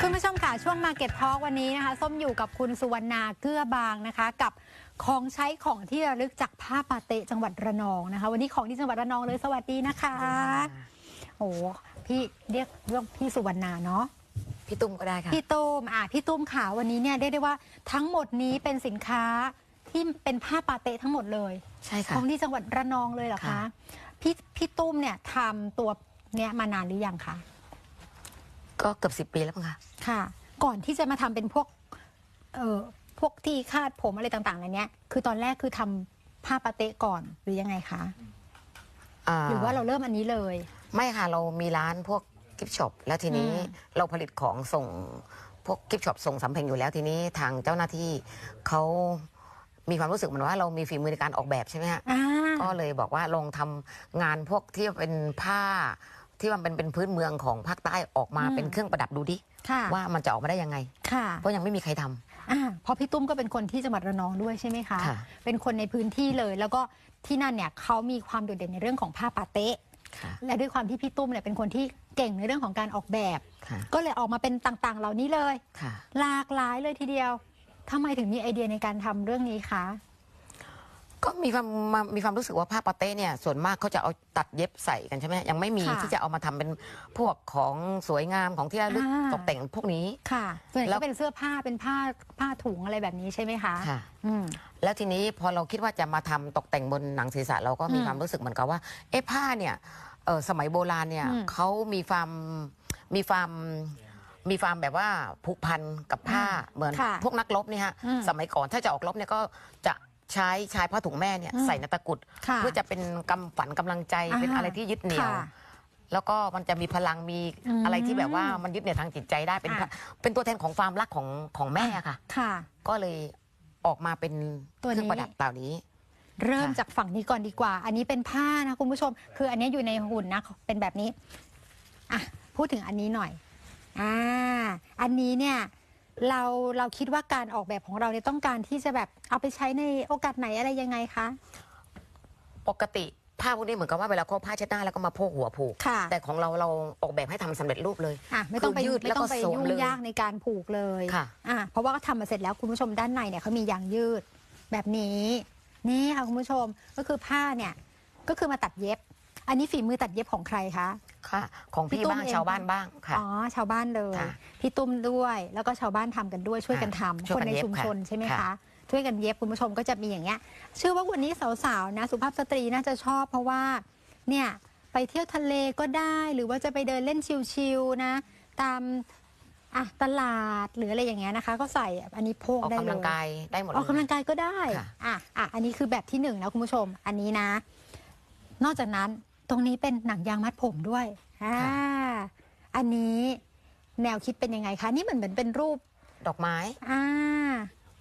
คุณผู้ชมค่ะช่วง Market Talk วันนี้นะคะ ส้มอยู่กับคุณสุวรรณาเกื้อบางนะคะ กับของใช้ของที่ระลึกจากผ้าปาเตะจังหวัดระนองนะคะ วันนี้ของที่จังหวัดระนองเลยสวัสดีนะคะโอ้พี่เรียกเรื่องพี่สุวรรณาเนาะพี่ตุ้มก็ได้ค่ะพี่ตุ้มอะพี่ตุ้มขาวันนี้เนี่ยได้ได้ว่าทั้งหมดนี้เป็นสินค้าที่เป็นผ้าปาเตะทั้งหมดเลยใช่ขค่ะองที่จังหวัดระนองเลยเหรอคะค่ะพี่พี่ตุ้มเนี่ยทำตัวเนี่ยมานานหรือยังคะ ก็เกือบสิบปีแล้วมั้งคะค่ะ ก่อนที่จะมาทำเป็นพวกเอ่อพวกที่คาดผมอะไรต่างๆในเนี้ย คือตอนแรกคือทำผ้าปาเตะก่อนหรือยังไงคะ หรือว่าเราเริ่มอันนี้เลย ไม่ค่ะ เรามีร้านพวกกิฟช็อปแล้วทีนี้อืม เราผลิตของส่งพวกกิฟช็อปส่งสำเพ็งอยู่แล้วทีนี้ทางเจ้าหน้าที่เขามีความรู้สึกเหมือนว่าเรามีฝีมือในการออกแบบใช่ไหมฮะ อ่า ก็เลยบอกว่าลองทำงานพวกที่เป็นผ้า ที่มันเป็นเป็นพื้นเมืองของภาคใต้ออกมาอืม เป็นเครื่องประดับดูดิค่ะว่ามันจะออกมาได้ยังไง ค่ะเพราะยังไม่มีใครทำอ่าเพราะพี่ตุ้มก็เป็นคนที่จังหวัดระนองด้วยใช่ไหมคะ ค่ะ เป็นคนในพื้นที่เลย แล้วก็ที่นั่นเนี่ยเขามีความโดดเด่นในเรื่องของผ้าปาเตะค่ะ และด้วยความที่พี่ตุ้มเนี่ยเป็นคนที่เก่งในเรื่องของการออกแบบ ค่ะ ก็เลยออกมาเป็นต่างๆ เหล่านี้เลย ค่ะ หลากหลายเลยทีเดียวทำไมถึงมีไอเดียในการทำเรื่องนี้คะ ก็มีความมามีความรู้สึกว่าผ้าปาเต้เนี่ยส่วนมากเขาจะเอาตัดเย็บใส่กันใช่ไหมยังไม่มีค่ะที่จะเอามาทำเป็นพวกของสวยงามของที่ระลึกอ่า ตกแต่งพวกนี้ ค่ะส่วนใหญ่แล้ก็วเป็นเสื้อผ้าเป็นผ้าผ้าถุงอะไรแบบนี้ใช่ไหมคะค่ะ อืม แล้วทีนี้พอเราคิดว่าจะมาทำตกแต่งบนหนังศีรษะเราก็มีอืมความรู้สึกเหมือนกับว่า เอ๊ะผ้าเนี่ยเออสมัยโบราณเนี่ยอืมเขามีความมีความมีความแบบว่าผูกพันกับผ้าอืมเหมือนค่ะพวกนักรบเนี่ยฮะอืมสมัยก่อนถ้าจะออกรบเนี่ยก็จะ ใช้ชายผ้าถุงแม่เนี่ยอืมใส่ในตะกรุดค่ะเพื่อจะเป็นกำฝันกำลังใจอ่าเป็นอะไรที่ยึดเหนี่ยว ค่ะแล้วก็มันจะมีพลังมีอืมอะไรที่แบบว่ามันยึดเหนี่ยวทางจิตใจได้เป็นอะ เป็นตัวแทนของความรักของของแม่ค่ะ ค่ะ ก็เลยออกมาเป็นตัวนี้ เครื่องประดับเหล่านี้ เริ่มค่ะจากฝั่งนี้ก่อนดีกว่า อันนี้เป็นผ้านะคุณผู้ชม คืออันนี้อยู่ในหุ่นนะ เป็นแบบนี้ อะ พูดถึงอันนี้หน่อย อ่า อันนี้เนี่ย เราเราคิดว่าการออกแบบของเราเนี่ยต้องการที่จะแบบเอาไปใช้ในโอกาสไหนอะไรยังไงคะปกติผ้าพวกนี้เหมือนกับว่าเวลาเขาผ้าเช็ดหน้าแล้วก็มาโพกหัวผูก ค่ะแต่ของเราเราออกแบบให้ทำสำเร็จรูปเลย อะไม่ต้องไปคือยืดไม่แล้วต้ก็องไปสวมยุ่งเลยยากในการผูกเลยค่ะ อะเพราะว่าก็ทำมาเสร็จแล้วคุณผู้ชมด้านในเนี่ยเขามียางยืดแบบนี้ นี่ค่ะคุณผู้ชมก็คือผ้าเนี่ยก็คือมาตัดเย็บ อันนี้ฝีมือตัดเย็บของใครคะ ค่ะ ของพี่พี่ตุ้มบ้างเองชาวบ้านบ้างค่ะ อ๋อ ชาวบ้านเลย ค่ะพี่ตุ้มด้วย แล้วก็ชาวบ้านทำกันด้วย ช่วยกันทำช่วยคนกันในเย็บชุมชนค่ะใช่ไหมค่ะคะช่วยกันเย็บคุณผู้ชมก็จะมีอย่างเงี้ย เชื่อว่าวันนี้สาวๆนะสุภาพสตรีน่าจะชอบ เพราะว่า เนี่ยไปเที่ยวทะเลก็ได้ หรือว่าจะไปเดินเล่นชิลๆนะ ตามอะตลาดหรืออะไรอย่างเงี้ยนะคะ ก็ใส่อันนี้โพกออกได้กำเลลังย กายได้หมดออกกำลังกายก็ได้ ค่ะ อะ อะ อันนี้คือแบบที่หนึ่งนะคุณผู้ชม อันนี้นะ นอกจากนั้นต รงนี้เป็นหนังยางมัดผมด้วยอ่าอันนี้แนวคิดเป็นยังไงคะ นี่เหมือนเหมือนเป็นรูปดอกไม้อ่า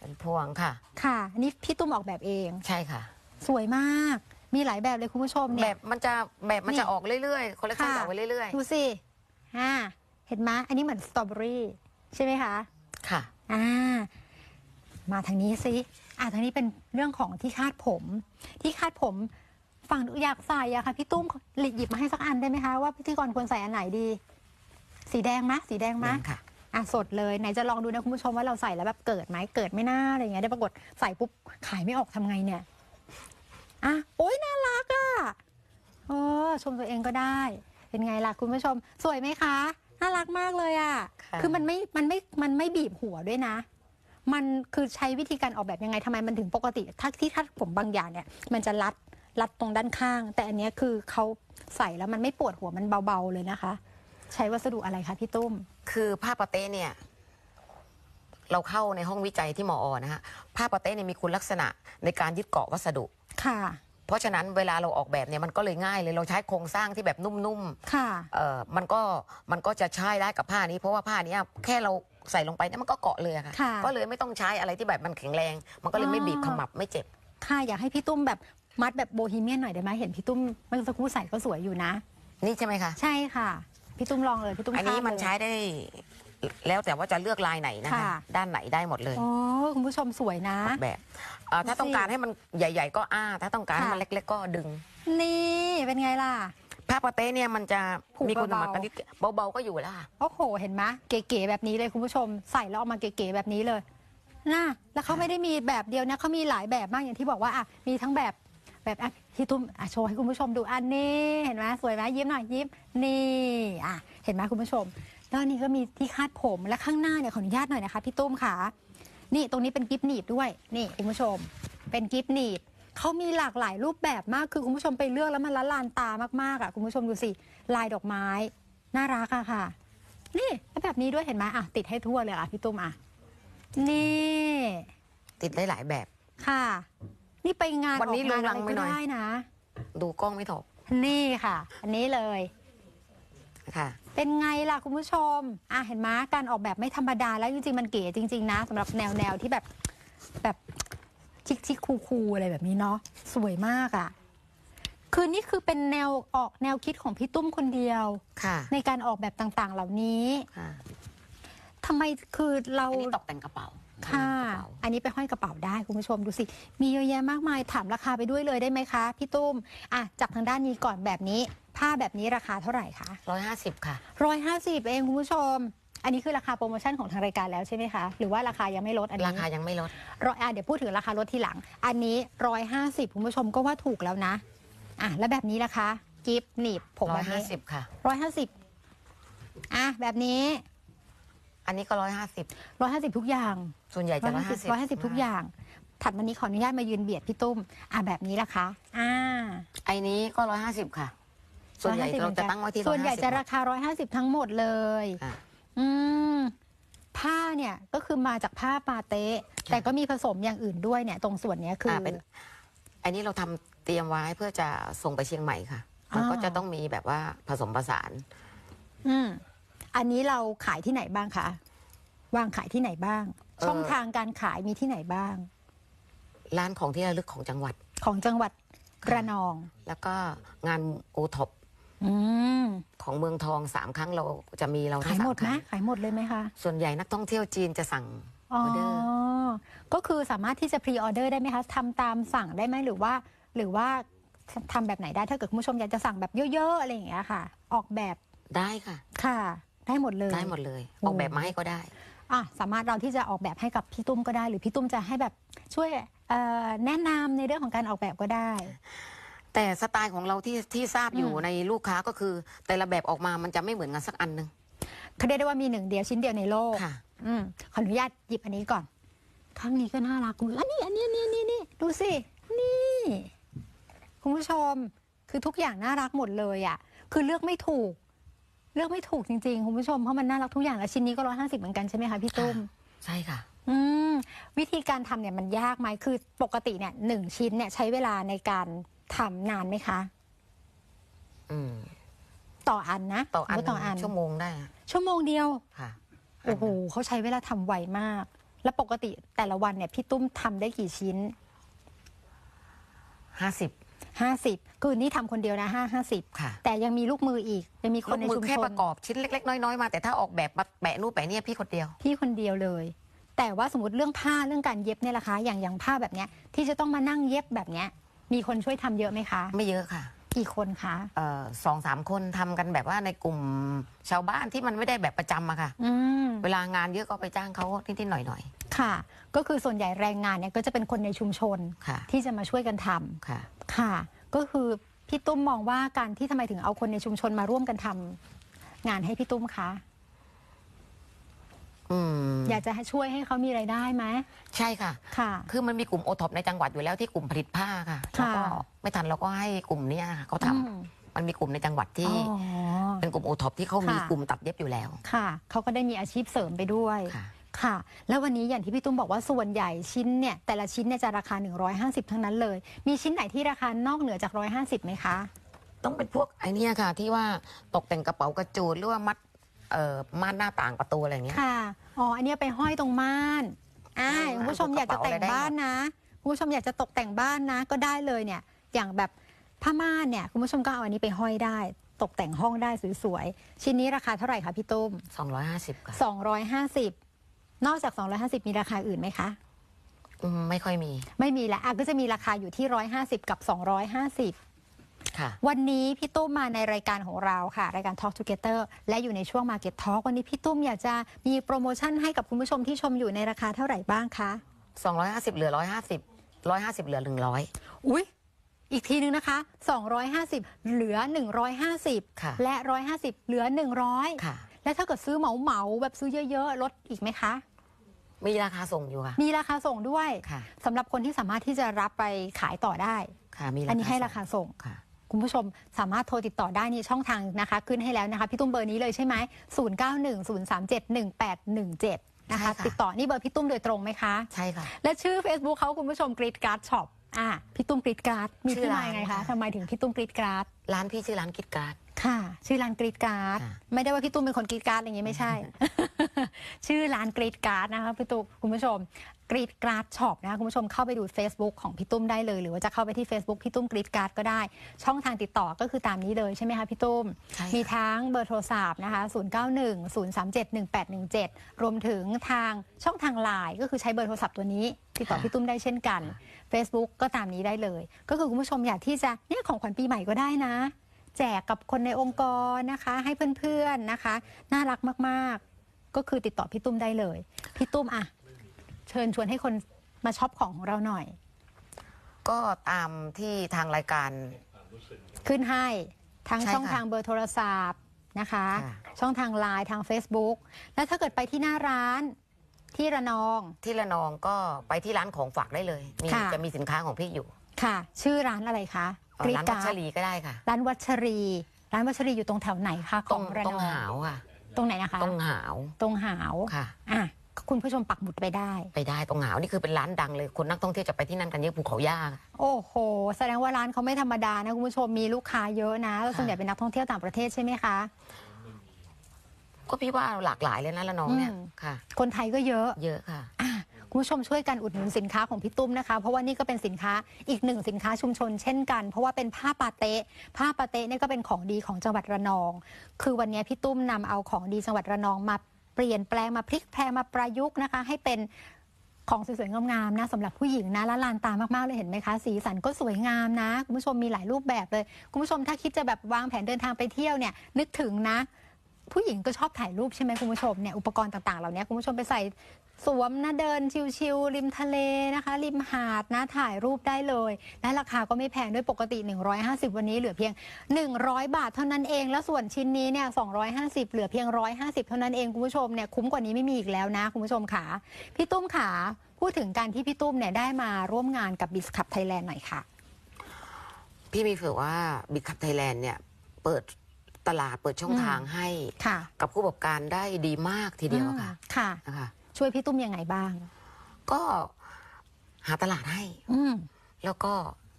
เป็นพวงค่ะ ค่ะอันนี้พี่ตุ้มออกแบบเองใช่ค่ะ สวยมาก มีหลายแบบเลยคุณผู้ชมแบเนี่ยบมันจะแบบมันนี่จะออกเรื่อยๆคอลเลคชันค่ะจะออกไปเรื่อยดูสิอ่าเห็นไหมอันนี้เหมือนสตรอเบอรี่ใช่ไหมคะๆค่ะ อ่า มาทางนี้สิ อ่าทางนี้เป็นเรื่องของที่คาดผม ที่คาดผม ฝั่งอยากใส่อะค่ะพี่ตุ้มหลีกหยิบมาให้สักอันได้ไหมคะว่าพิธีกรควรใส่อันไหนดี สีแดงมะสีแดงมะแดงค่ะอะสดเลยไหนจะลองดูนะคุณผู้ชมว่าเราใส่แล้วแบบเกิดไหมเกิดไม่น่าอะไรอย่างเงี้ยได้ปรากฏใส่ปุ๊บขายไม่ออกทำไงเนี่ยอะโอ๊ยน่ารักอะโอ้ชมตัวเองก็ได้ เป็นไงล่ะคุณผู้ชม สวยไหมคะน่ารักมากเลยอะค่ะ คือมันไม่มันไม่มันไม่บีบหัวด้วยนะมันคือใช้วิธีการออกแบบยังไงทำไมมันถึงปกติถ้าที่คาดผมบางอย่างเนี่ย มันจะรัด รัดตรงด้านข้าง แต่อันเนี้ยคือเขาใส่แล้วมันไม่ปวดหัวมันเบาๆเลยนะคะ ใช้วัสดุอะไรคะพี่ตุ้ม คือผ้าปาเต้เนี่ย เราเข้าในห้องวิจัยที่มอนะฮะผ้าปาเต้เนี่ยมีคุณลักษณะในการยึดเกาะวัสดุ ค่ะ เพราะฉะนั้นเวลาเราออกแบบเนี่ยมันก็เลยง่ายเลยเราใช้โครงสร้างที่แบบนุ่มค่ะ ๆเออมันก็มันก็จะใช้ได้กับผ้านี้ เพราะว่าผ้านี้แค่เราใส่ลงไปเนี่ยมันก็เกาะเลยอะค่ะ ค่ะก็เลยไม่ต้องใช้อะไรที่แบบมันแข็งแรง มันก็เลยไม่บีบขมับไม่เจ็บ ค่ะอยากให้พี่ตุ้มแบบ มัดแบบโบฮีเมียนหน่อยได้ไหมเห็นพี่ตุ้มเมื่อสักครู่ใส่ก็สวยอยู่นะ นี่ใช่ไหมคะ ใช่ค่ะ พี่ตุ้มลองเลยพี่ตุ้มอันนี้คาดมันเลยใช้ได้แล้วแต่ว่าจะเลือกลายไหนนะคะค่ะด้านไหนได้หมดเลยโอ้คุณผู้ชมสวยนะออกแบบเอ่อถ้าดูสิต้องการให้มันใหญ่ ๆ ก็อ้า ถ้าต้องการให้มันค่ะเล็ก ๆ ก็ดึง นี่เป็นไงล่ะผ้าปาเต้เนี่ยมันจะผูกมีคุณสมบัติเบาๆที่เบาๆก็อยู่แล้วค่ะโอ้โห เห็นไหมเก๋ๆแบบนี้เลยคุณผู้ชมใส่แล้วออกมาเก๋ๆแบบนี้เลยนะแล้วเขาไม่ได้มีแบบเดียวนะเขามีหลายแบบมากอย่างที่บอกว่าอะมีทั้งแบบ แบบอะที่ตุ้มอะโชว์ให้คุณผู้ชมดูอันนี้เห็นไหมสวยไหมยิ้มหน่อยยิ้มนี่อะเห็นไหมคุณผู้ชมแล้วอันนี้ก็มีที่คาดผมและข้างหน้าเนี่ยขออนุญาตหน่อยนะคะพี่ตุ้มค่ะ นี่ตรงนี้เป็นกิฟต์หนีบด้วยนี่คุณผู้ชม เป็นกิฟต์หนีบเขามีหลากหลายรูปแบบมากคือคุณผู้ชมไปเลือกแล้วมันละลานตามากๆอะคุณผู้ชมดูสิลายดอกไม้น่ารักอะค่ะ นี่แล้วแบบนี้ด้วยเห็นไหมอะติดให้ทั่วเลยอะพี่ตุ้มอะนี่ ติดได้หลายแบบค่ะ นี่ไปงานวันนี้ออกงานลุงลัอะงไรไปก็หน่อยได้นะ ดูกล้องไม่ถกนี่ค่ะ อันนี้เลย ค่ะ เป็นไงล่ะคุณผู้ชม อะเห็นไหมการออกแบบไม่ธรรมดาแล้วจริงๆ มันเก๋จริง ๆ นะสำหรับแนวแนวที่แบบแบบชิคชิคคูคูๆอะไรแบบนี้เนาะสวยมากอะ่ะ คือนี่คือเป็นแนวออกแนวคิดของพี่ตุ้มคนเดียว ค่ะในการออกแบบต่างๆ เหล่านี้ค่ะทำไมคือเรา อันนี้ตกแต่งกระเป๋า ค่ะกระเป๋าอันนี้ไปห้อยกระเป๋าได้คุณผู้ชมดูสิ มีเยอะแยะมากมายถามราคาไปด้วยเลยได้ไหมคะพี่ตุ้มอะจากทางด้านนี้ก่อนแบบนี้ ผ้าแบบนี้ราคาเท่าไหร่คะร้อยห้าสิบค่ะ ร้อยห้าสิบเองคุณผู้ชม อันนี้คือราคาโปรโมชั่นของทางรายการแล้วใช่ไหมคะ หรือว่าราคายังไม่ลดอันนี้ราคายังไม่ลดร้อยอะเดี๋ยวพูดถึงราคาลดทีหลัง อันนี้ร้อยห้าสิบคุณผู้ชมก็ว่าถูกแล้วนะอะแล้วแบบนี้ล่ะคะกิฟต์หนีบผมร้แบอยบห้านี้สิบค่ะร้อยห้าสิบอะแบบนี้ อันนี้ก็ร้อยห้าสิบร้อยห้าสิบทุกอย่างส่วนใหญ่จะร้อยห้าสิบร้อยห้าสิบทุกอย่าง ถัดมานี้ขออนุญาตมายืนเบียดพี่ตุ้ม อะแบบนี้ล่ะคะอ่าไอ้นี้ก็ร้อยห้าสิบค่ะ ส่วนใหญ่150เราจะตั้งไว้ที่ส่วนใหญ่จะ150ราคาร้อยห้าสิบทั้งหมดเลยค่ะอืมผ้าเนี่ยก็คือมาจากผ้าปาเต้แต่ก็มีผสมอย่างอื่นด้วยเนี่ย ตรงส่วนเนี้ยคืออเป็นอันนี้เราทำเตรียมไว้เพื่อจะส่งไปเชียงใหม่ค่ะ มันก็อ่าจะต้องมีแบบว่าผสมผสาน อืม อันนี้เราขายที่ไหนบ้างคะวางขายที่ไหนบ้าง เอ่อ ช่องทางการขายมีที่ไหนบ้าง ร้านของที่ระลึกของจังหวัด ของจังหวัดระนอง แล้วก็งานโอท็อปอืมของเมืองทองสามครั้งเราจะมีเราขายหมดสคไหมรั้งขายหมดเลยไหมคะส่วนใหญ่นักท่องเที่ยวจีนจะสั่ง อ๋อออเดอร์ ก็คือสามารถที่จะพรีออเดอร์ได้ไหมคะทำตามสั่งได้ไหมหรือว่า หรือว่าทำแบบไหนได้ถ้าเกิดคุณผู้ชมอยากจะสั่งแบบเยอะๆอะไรอย่างเงี้ยค่ะ ออกแบบได้ค่ะ ค่ะ ได้หมดเลย ได้หมดเลยโอ้ออกแบบมาให้ก็ได้อะสามารถเราที่จะออกแบบให้กับพี่ตุ้มก็ได้ หรือพี่ตุ้มจะให้แบบช่วยเอ่อแนะนำในเรื่องของการออกแบบก็ได้ แต่สไตล์ของเราที่ที่ทราบอยู่อืมในลูกค้าก็คือ แต่ละแบบออกมามันจะไม่เหมือนกันสักอันหนึ่งเขาเรียกได้ว่ามีหนึ่งเดียวชิ้นเดียวในโลกค่ะอืมขออนุญาตหยิบอันนี้ก่อน ข้างนี้ก็น่ารักคุณอันนี้อันนี้อันนี้อันนี้นี่ดูสินี่คุณผู้ชมคือทุกอย่างน่ารักหมดเลยอะ่ะ คือเลือกไม่ถูก เลือกไม่ถูกจริงๆคุณผู้ชมเพราะมันน่ารักทุกอย่างแล้วชิ้นนี้ก็ร้อยห้าสิบเหมือนกันใช่ไหมคะพี่ตุ้ม ใช่ค่ะ อืมวิธีการทำเนี่ยมันยากไหมคือปกติเนี่ยหนึ่งชิ้นเนี่ยใช้เวลาในการทำนานไหมคะ อืมต่ออันนะต่ออันสมมุติต่ออัน ชั่วโมงได้ชั่วโมงเดียว ค่ะโอ้โหเขาใช้เวลาทำไวมาก แล้วปกติแต่ละวันเนี่ยพี่ตุ้มทำได้กี่ชิ้น ห้าสิบ ห้าสิบคือนี่ทำคนเดียวนะห้าห้าสิบค่ะแต่ยังมีลูกมืออีกยังมีคลูนกในมือชุมแค่ชปนระกอบชิ้นเล็ก ๆ น้อยๆมาแต่ถ้าออกแบบมาแปะนู่นแปะเนี่ยพี่คนเดียว พี่คนเดียวเลย แต่ว่าสมมติเรื่องผ้าเรื่องการเย็บเนี่ยล่ะคะอย่างอย่างผ้าแบบเนี้ยที่จะต้องมานั่งเย็บแบบเนี้ยมีคนช่วยทำเยอะไหมคะ ไม่เยอะค่ะกี่คนคะ เอ่อสองสามคนทำกันแบบว่าในกลุ่มชาวบ้านที่มันไม่ได้แบบประจำอะค่ะ อืม เวลางานเยอะก็ไปจ้างเขานิดๆหน่อยค่ะ ก็คือส่วนใหญ่แรงงานเนี่ยก็จะเป็นคนในชุมชนๆค่ะที่จะมาช่วยกันทำค่ะ ค่ะ ก็คือพี่ตุ้มมองว่าการที่ทำไมถึงเอาคนในชุมชนมาร่วมกันทำงานให้พี่ตุ้มคะ อืมอยากจะให้ช่วยให้เขามีไรายได้ไหมใช่ค่ะ ค่ะ คือมันมีกลุ่มโอท็อปในจังหวัดอยู่แล้วที่กลุ่มผลิตผ้าค่ะแล้วก็ค่ะไม่ทันเราก็ให้กลุ่มเนี้ยค่ะเขาทำอืมมันมีกลุ่มในจังหวัดที่ อ๋อ เป็นกลุ่มโอท็อปที่เขามีค่ะ กลุ่มตัดเย็บอยู่แล้วค่ะ เขาก็ได้มีอาชีพเสริมไปด้วย ค่ะ ค่ะ แล้ววันนี้อย่างที่พี่ตุ้มบอกว่าส่วนใหญ่ชิ้นเนี่ยแต่ละชิ้นเนี่ยจะราคา 150 ทั้งนั้นเลย มีชิ้นไหนที่ราคานอกเหนือจาก 150ไหมคะ ต้องเป็นพวกไอเนี้ยค่ะ ที่ว่าตกแต่งกระเป๋ากระจูดหรือว่ามัดเอ่อม่านหน้าต่างประตูอะไรอย่างเงี้ย ค่ะ อ๋อ อันเนี้ยไปห้อยตรงม่าน อ่าม่านคุณผู้ชมอยากจะแต่งบ้านนะคุณผู้ชมอยากจะตกแต่งบ้านนะ ก็ได้เลยเนี่ย อย่างแบบผ้าม่านเนี่ยคุณผู้ชมก็เอาอันนี้ไปห้อยได้ตกแต่งห้องได้สวยๆ ชิ้นนี้ราคาเท่าไหร่คะพี่ตุ้ม 250ค่ะ250 นอกจาก 250 มีราคาอื่นไหมคะ อืมไม่ค่อยมีไม่มีแล้วอะก็จะมีราคาอยู่ที่ 150 กับ 250 ค่ะ วันนี้พี่ตุ้มมาในรายการของเราค่ะ รายการ Talk Together และอยู่ในช่วง Market Talk วันนี้พี่ตุ้มอยากจะมีโปรโมชั่นให้กับคุณผู้ชมที่ชมอยู่ในราคาเท่าไหร่บ้างคะ 250 เหลือ 150 150 เหลือ 100 อุ๊ยอีกทีนึงนะคะ 250 เหลือ 150 ค่ะ และ 150 เหลือ 100 ค่ะ และถ้าเกิดซื้อเหมาเหมาๆแบบซื้อเยอะ ๆ ลดอีกไหมคะ มีราคาส่งอยู่ค่ะ มีราคาส่งด้วยค่ะ สำหรับคนที่สามารถที่จะรับไปขายต่อได้ ค่ะ มีอันนี้ให้ราคาส่งค่ะ คุณผู้ชมสามารถโทรติดต่อได้นี่ช่องทางนะคะ ขึ้นให้แล้วนะคะ พี่ตุ้มเบอร์นี้เลยใช่ไหม0910371817 นะคะใช่ค่ะติดต่อนี่เบอร์พี่ตุ้มโดยตรงไหมคะ ใช่ค่ะ และชื่อ Facebook เขาคุณผู้ชมกรีดการ์ดช็อป อะพี่ตุ้มกรีดการ์ดมีชื่อที่มาร้าน ยังไงคะค่ะทำไมถึงพี่ตุ้มกรีดการ์ดร้านพี่ชื่อร้านกิดการ์ด ค่ะ ชื่อร้านกรีดการ์ดค่ะ ไม่ได้ว่าพี่ตุ้มเป็นคนกรีดการ์ดอะไรอย่างเงี้ยไม่ใช่ ชื่อร้านกรีดการ์ดนะคะพี่ตุ้มคุณผู้ชมกรีดการ์ดช็อปนะคะคุณผู้ชมเข้าไปดู Facebook ของพี่ตุ้มได้เลย หรือว่าจะเข้าไปที่ Facebook พี่ตุ้มกรีดการ์ดก็ได้ ช่องทางติดต่อก็คือตามนี้เลยใช่ไหมคะพี่ตุ้ม ใช่มีค่ะทั้งเบอร์โทรศัพท์นะคะ 0910371817 รวมถึงทางช่องทางไลน์ก็คือใช้เบอร์โทรศัพท์ตัวนี้ ติดต่อพี่ตุ้มได้เช่นกัน Facebook ก็ตามนี้ได้เลย ก็คือคุณผู้ชมอยากที่จะเนี่ยของขวัญปีใหม่ก็ได้นะ แจกกับคนในองค์กรนะคะ ให้เพื่อนๆนะคะ น่ารักมากๆ ก็คือติดต่อพี่ตุ้มได้เลย พี่ตุ้มอะเชิญชวนให้คนมาช็อปของของเราหน่อย ก็ตามที่ทางรายการ ขึ้นให้ทางใช่ช่องค่ะทางเบอร์โทรศัพท์นะคะ ค่ะ ช่องทางไลน์ทาง Facebook แล้วถ้าเกิดไปที่หน้าร้าน ที่ระนอง ที่ระนองก็ไปที่ร้านของฝากได้เลยมีค่ะ จะมีสินค้าของพี่อยู่ค่ะ ชื่อร้านอะไรคะเอ่อร้านวัชรีก็ได้ค่ะ ร้านวัชรี ร้านวัชรีอยู่ตรงแถวไหนคะขตรองงระตรนงองหาวค่ะ ตรงไหนนะคะ ตรงหาวตรงหาวค่ะ อะคุณผู้ชมปักหมุดไปได้ ไปได้ตรงหาวนี่คือเป็นร้านดังเลยคนนักท่องเที่ยวจะไปที่นั่นกันเยอะภูเขาย่าค่ะโอ้โห แสดงว่าร้านเขาไม่ธรรมดานะคุณผู้ชมมีลูกค้าเยอะนะแล้วส่วนใหญ่เป็นนักท่องเที่ยวต่างประเทศใช่ไหมคะ ก็พี่ว่าหลากหลายเลยนะระนองเนี่ยอืม ค่ะ คนไทยก็เยอะ เยอะค่ะ อะคุณผู้ชมช่วยกันอุดหนุนสินค้าของพี่ตุ้มนะคะ เพราะว่านี่ก็เป็นสินค้าอีกหนึ่งสินค้าชุมชนเช่นกัน เพราะว่าเป็นผ้าปาเต๊ะผ้าปาเต๊ะเนี่ยก็เป็นของดีของจังหวัดระนอง คือวันนี้พี่ตุ้มนำเอาของดีจังหวัดระนองมาเปลี่ยนแปลงมาพลิกแพลงมาประยุกต์นะคะ ให้เป็นของสวยๆงามๆนะสำหรับผู้หญิงนะและลานตามากๆเลยเห็นไหมคะ สีสันก็สวยงามนะคุณผู้ชมมีหลายรูปแบบเลยคุณผู้ชมถ้าคิดจะแบบวางแผนเดินทางไปเที่ยวเนี่ยนึกถึงนะ ผู้หญิงก็ชอบถ่ายรูปใช่ไหมคุณผู้ชมเนี่ยอุปกรณ์ต่างๆเหล่านี้คุณผู้ชมไปใส่สวมนะเดินชิวๆริมทะเลนะคะ ริมหาดนะถ่ายรูปได้เลย และราคาก็ไม่แพงด้วยปกติ 150 วันนี้เหลือเพียง 100 บาทเท่านั้นเอง แล้วส่วนชิ้นนี้เนี่ย250 เหลือเพียง 150 เท่านั้นเองคุณผู้ชมเนี่ยคุ้มกว่านี้ไม่มีอีกแล้วนะคุณผู้ชมค่ะพี่ตุ้มขาพูดถึงการที่พี่ตุ้มเนี่ยได้มาร่วมงานกับบิสคับไทยแลนด์หน่อยค่ะ พี่มีถือว่าบิ c คับไทยแลนด์เนี่ยเปิด ตลาดเปิดช่องอืมทางให้ ค่ะกับผู้ประกอบการได้ดีมากทีเดียวค่ะอืมค่ะ นะคะ ช่วยพี่ตุ้มยังไงบ้าง ก็หาตลาดให้ อืม แล้วก็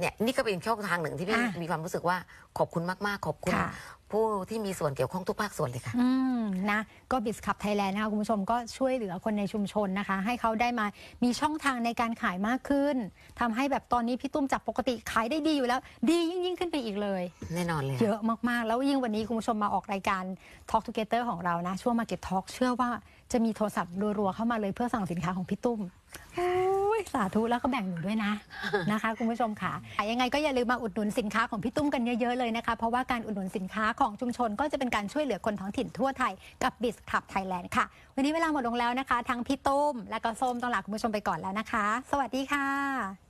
เนี่ยนี่ก็เป็นช่องทางหนึ่งที่พี่อะมีความรู้สึกว่าขอบคุณมาก ๆ ขอบคุณ ค่ะ ผู้ที่มีส่วนเกี่ยวข้องทุกภาคส่วนเลยค่ะ อืมนะก็บิสคับไทยแลนด์นะคะคุณผู้ชมก็ช่วยเหลือคนในชุมชนนะคะ ให้เขาได้มามีช่องทางในการขายมากขึ้นทำให้แบบตอนนี้พี่ตุ้มจากปกติขายได้ดีอยู่แล้ว ดียิ่งยิ่งขึ้นไปอีกเลย แน่นอนเลย เยอะมาก ๆ แล้วยิ่งวันนี้คุณผู้ชมมาออกรายการ Talk Together ของเรานะ ช่วง Market Talk เชื่อว่าจะมีโทรศัพท์รัวๆเข้ามาเลยเพื่อสั่งสินค้าของพี่ตุ้มโอ้ ยสาธุแล้วก็แบ่งหนูด้วยนะนะคะ คุณผู้ชมค่ะยังไงก็อย่าลืมมาอุดหนุนสินค้าของพี่ตุ้มกันเยอะๆเลยนะคะ เพราะว่าการอุดหนุนสินค้าของชุมชนก็จะเป็นการช่วยเหลือคนท้องถิ่นทั่วไทยกับบิสขับไทยแลนด์ค่ะ วันนี้เวลาหมดลงแล้วนะคะ ทั้งพี่ตุ้มและก็ส้มต้องลาคุณผู้ชมไปก่อนแล้วนะคะ สวัสดีค่ะ